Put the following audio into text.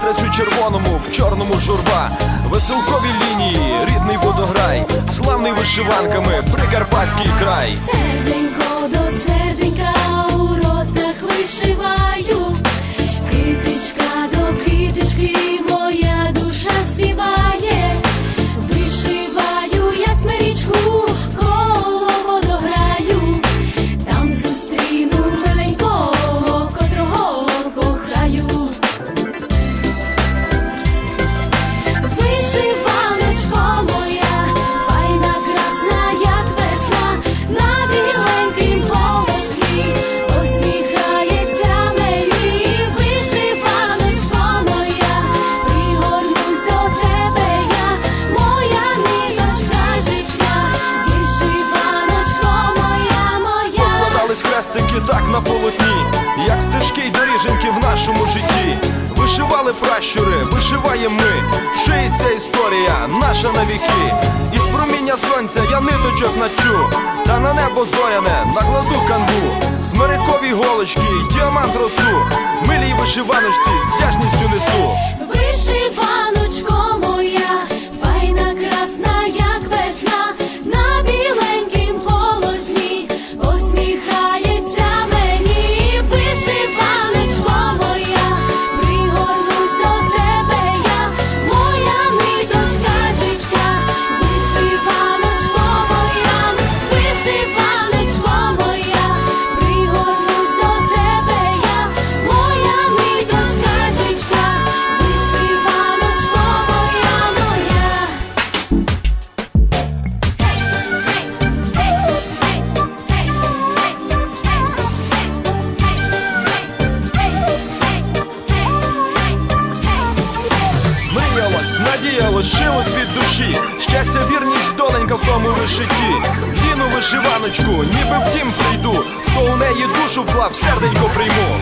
у червоному, в чорному журба, веселкові лінії, рідний водограй, славний вишиванками, прикарпатський край. Хрестики так на полотні, як стежки й доріженьки в нашому житті. Вишивали пращури, вишиваємо ми. Шиється історія, наша на віки. Із проміння сонця я ниточок начу, та на небо зоряне накладу канву. Смирикові голочки, діамант росу. Милій вишиваночці з вдячністю несу. Мріялось, лишилась від душі. Щастя, вірність, доленька в тому вишиті. В'їну вишиваночку, ніби в дім прийду. Хто у неї душу вклав, серденько прийму.